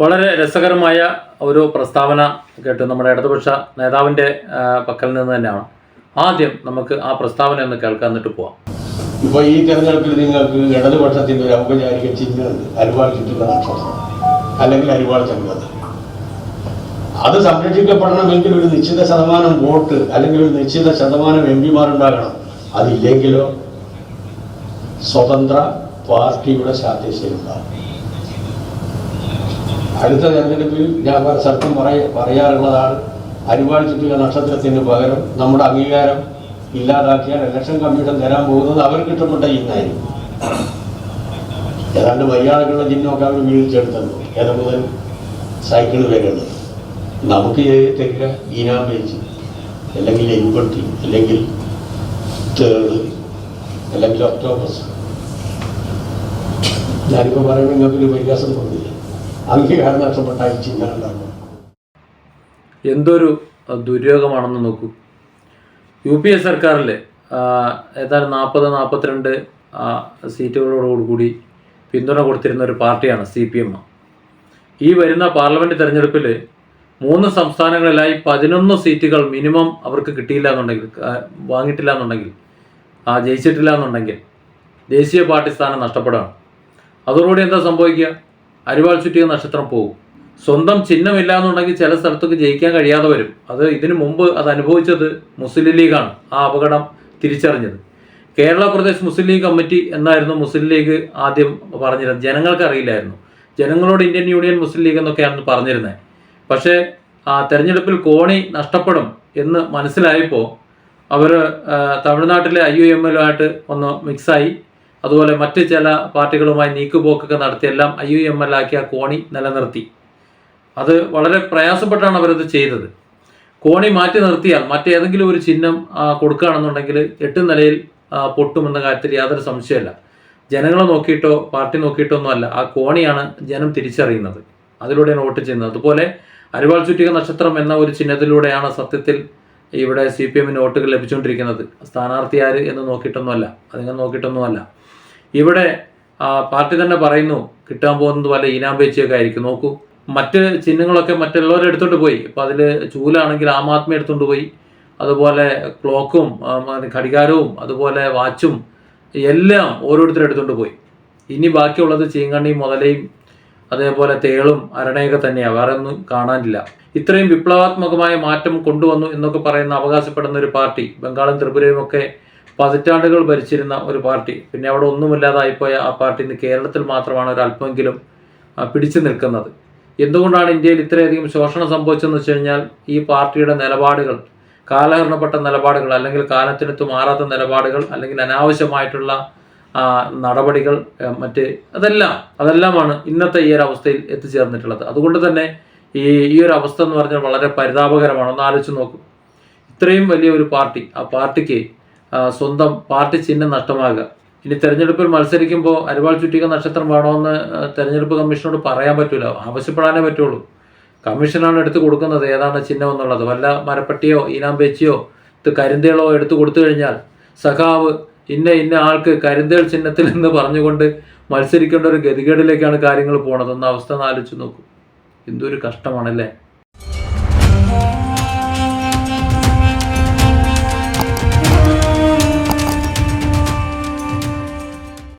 വളരെ രസകരമായ ഒരു പ്രസ്താവന കേട്ടു നമ്മുടെ ഇടതുപക്ഷ നേതാവിന്റെ പക്കൽ നിന്ന് തന്നെയാണ്. ആദ്യം നമുക്ക് ആ പ്രസ്താവന ഒന്ന് കേൾക്കാൻ എന്നിട്ട് പോവാം. ഇപ്പൊ ഈ തെരഞ്ഞെടുപ്പിൽ നിങ്ങൾക്ക് ഇടതുപക്ഷത്തിന്റെ ഒരു ഔപചാരിക ചിഹ്നമുണ്ട്. അരിവാൾ ചുറ്റുള്ള അല്ലെങ്കിൽ അരിവാൾ ചങ്ങാത. അത് സംരക്ഷിക്കപ്പെടണമെങ്കിൽ ഒരു നിശ്ചിത ശതമാനം വോട്ട് അല്ലെങ്കിൽ ഒരു നിശ്ചിത ശതമാനം എം പിമാരുണ്ടാകണം അതില്ലെങ്കിലോ സ്വതന്ത്ര പാർട്ടിയുടെ സാധ്യതയുണ്ടാകും അടുത്ത തെരഞ്ഞെടുപ്പിൽ ഞാൻ സത്യം പറയ പറയാറുള്ളതാണ് അരിവാൾ ചുറ്റുക നക്ഷത്രത്തിന് പകരം നമ്മുടെ അംഗീകാരം ഇല്ലാതാക്കിയാൽ ഇലക്ഷൻ കമ്മീഷൻ തരാൻ പോകുന്നത് അവർക്ക് ഇഷ്ടപ്പെട്ട ഇന്നായിരിക്കും ഏതാണ്ട് മര്യാദക്കുള്ള ചിഹ്നമൊക്കെ അവർ വീഴ്ചെടുത്തത് ഏത മുതൽ? സൈക്കിൾ വരുന്നത് നമുക്ക് തരിക ഈനാം പേജ് അല്ലെങ്കിൽ എൺപട്ടി അല്ലെങ്കിൽ തേർഡ് അല്ലെങ്കിൽ ഒക്ടോബസ് ഞാനിപ്പോൾ പറയുമ്പോൾ നിങ്ങൾക്കൊരു പരിഹാസം തോന്നില്ല. അംഗീകാരം നഷ്ടപ്പെട്ട എന്തൊരു ദുര്യോഗമാണെന്ന് നോക്കൂ. യു പി എ സർക്കാരിൽ ഏതാണ്ട് നാൽപ്പത് നാൽപ്പത്തിരണ്ട് സീറ്റുകളോടുകൂടി പിന്തുണ കൊടുത്തിരുന്ന ഒരു പാർട്ടിയാണ് സി പി എം. ഈ വരുന്ന പാർലമെന്റ് തെരഞ്ഞെടുപ്പിൽ മൂന്ന് സംസ്ഥാനങ്ങളിലായി പതിനൊന്ന് സീറ്റുകൾ മിനിമം അവർക്ക് കിട്ടിയില്ല എന്നുണ്ടെങ്കിൽ വാങ്ങിയിട്ടില്ല എന്നുണ്ടെങ്കിൽ ജയിച്ചിട്ടില്ല എന്നുണ്ടെങ്കിൽ ദേശീയ പാർട്ടി സ്ഥാനം നഷ്ടപ്പെടുകയാണ്. അതോടുകൂടി എന്താ സംഭവിക്കുക? അരിവാൾ ചുറ്റിയ നക്ഷത്രം പോകും സ്വന്തം ചിഹ്നമില്ല എന്നുണ്ടെങ്കിൽ ചില സ്ഥലത്തൊക്കെ ജയിക്കാൻ കഴിയാതെ വരും. അത് ഇതിനു മുമ്പ് അത് അനുഭവിച്ചത് മുസ്ലിം ലീഗാണ്. ആ അപകടം തിരിച്ചറിഞ്ഞത്. കേരള പ്രദേശ് മുസ്ലിം ലീഗ് കമ്മിറ്റി എന്നായിരുന്നു മുസ്ലിം ലീഗ് ആദ്യം പറഞ്ഞിരുന്നത്. ജനങ്ങൾക്ക് അറിയില്ലായിരുന്നു. ജനങ്ങളോട് ഇന്ത്യൻ യൂണിയൻ മുസ്ലിം ലീഗ് എന്നൊക്കെയാണ് പറഞ്ഞിരുന്നത് പക്ഷേ ആ തെരഞ്ഞെടുപ്പിൽ കോണി നഷ്ടപ്പെടും എന്ന് മനസ്സിലായപ്പോൾ അവർ തമിഴ്നാട്ടിലെ ഐ യു എം എല്ലുമായിട്ട് ഒന്ന് മിക്സായി. അതുപോലെ മറ്റ് ചില പാർട്ടികളുമായി നീക്കുപോക്കൊക്കെ നടത്തിയെല്ലാം ഐ യു എം എൽ ആക്കിയ കോണി നിലനിർത്തി. അത് വളരെ പ്രയാസപ്പെട്ടാണ് അവരത് ചെയ്തത്. കോണി മാറ്റി നിർത്തിയാൽ മറ്റേതെങ്കിലും ഒരു ചിഹ്നം കൊടുക്കുകയാണെന്നുണ്ടെങ്കിൽ എട്ട് നിലയിൽ പൊട്ടുമെന്ന കാര്യത്തിൽ യാതൊരു സംശയമല്ല ജനങ്ങളെ നോക്കിയിട്ടോ പാർട്ടി നോക്കിയിട്ടോ ഒന്നുമല്ല. ആ കോണിയാണ് ജനം തിരിച്ചറിയുന്നത്. അതിലൂടെയാണ് വോട്ട് ചെയ്യുന്നത്. അതുപോലെ അരിവാൾ ചുറ്റിക നക്ഷത്രം എന്ന ഒരു ചിഹ്നത്തിലൂടെയാണ് സത്യത്തിൽ ഇവിടെ സി പി എമ്മിന് വോട്ടുകൾ ലഭിച്ചുകൊണ്ടിരിക്കുന്നത്. സ്ഥാനാർത്ഥി ആര് എന്ന് നോക്കിയിട്ടൊന്നുമല്ല. അതിങ്ങനെ നോക്കിയിട്ടൊന്നുമല്ല. ഇവിടെ പാർട്ടി തന്നെ പറയുന്നു കിട്ടാൻ പോകുന്നത് വല്ല ഈനാമ്പേച്ചിയൊക്കെ ആയിരിക്കും. നോക്കൂ മറ്റ് ചിഹ്നങ്ങളൊക്കെ മറ്റുള്ളവരെ എടുത്തോണ്ട് പോയി. ഇപ്പം അതിൽ ചൂലാണെങ്കിൽ ആം ആദ്മി എടുത്തോണ്ട് പോയി. അതുപോലെ ക്ലോക്കും ഘടികാരവും അതുപോലെ വാച്ചും എല്ലാം ഓരോരുത്തരും എടുത്തോണ്ട് പോയി. ഇനി ബാക്കിയുള്ളത് ചീങ്കണ്ണിയും മുതലയും അതേപോലെ തേളും അരണയൊക്കെ തന്നെയാണ് വേറെ ഒന്നും കാണാനില്ല. ഇത്രയും വിപ്ലവാത്മകമായ മാറ്റം കൊണ്ടുവന്നു എന്നൊക്കെ പറയുന്ന അവകാശപ്പെടുന്ന ഒരു പാർട്ടി ബംഗാളും ത്രിപുരയും ഒക്കെ പതിറ്റാണ്ടുകൾ ഭരിച്ചിരുന്ന ഒരു പാർട്ടി. പിന്നെ അവിടെ ഒന്നുമില്ലാതായിപ്പോയ ആ പാർട്ടി ഇന്ന് കേരളത്തിൽ മാത്രമാണ് ഒരു പിടിച്ചു നിൽക്കുന്നത്. എന്തുകൊണ്ടാണ് ഇന്ത്യയിൽ ഇത്രയധികം ശോഷണം സംഭവിച്ചതെന്ന് വെച്ച് കഴിഞ്ഞാൽ ഈ പാർട്ടിയുടെ നിലപാടുകൾ കാലഹരണപ്പെട്ട നിലപാടുകൾ അല്ലെങ്കിൽ കാലത്തിനൊത്ത് മാറാത്ത നിലപാടുകൾ അല്ലെങ്കിൽ അനാവശ്യമായിട്ടുള്ള നടപടികൾ മറ്റ് അതെല്ലാം അതെല്ലാമാണ് ഇന്നത്തെ ഈ ഒരു അവസ്ഥയിൽ എത്തിച്ചേർന്നിട്ടുള്ളത്. അതുകൊണ്ട് തന്നെ ഈ ഈ ഒരു അവസ്ഥ എന്ന് പറഞ്ഞാൽ വളരെ പരിതാപകരമാണ്. ഒന്ന് ആലോചിച്ച് നോക്കും. ഇത്രയും വലിയ ഒരു പാർട്ടി ആ പാർട്ടിക്ക് സ്വന്തം പാർട്ടി ചിഹ്നം നഷ്ടമാകുക. ഇനി തെരഞ്ഞെടുപ്പിൽ മത്സരിക്കുമ്പോൾ അരിവാൾ ചുറ്റിക നക്ഷത്രം വേണമെന്ന് തെരഞ്ഞെടുപ്പ് കമ്മീഷനോട് പറയാൻ പറ്റൂല. ആവശ്യപ്പെടാനേ പറ്റുള്ളൂ. കമ്മീഷനാണ് എടുത്തു കൊടുക്കുന്നത് ഏതാണ് ചിഹ്നം എന്നുള്ളത്. വല്ല മരപ്പട്ടിയോ ഈനാമ്പേച്ചിയോ കരിന്തേളോ എടുത്തു കൊടുത്തു കഴിഞ്ഞാൽ സഖാവ് ഇന്ന ഇന്ന ആൾക്ക് കരിന്തേൾ ചിഹ്നത്തിൽ എന്ന് പറഞ്ഞുകൊണ്ട് മത്സരിക്കേണ്ട ഒരു ഗതികേടിലേക്കാണ് കാര്യങ്ങൾ പോണത്. എന്ന അവസ്ഥ ആലോചിച്ച് നോക്കൂ. എന്തൊരു കഷ്ടമാണല്ലേ?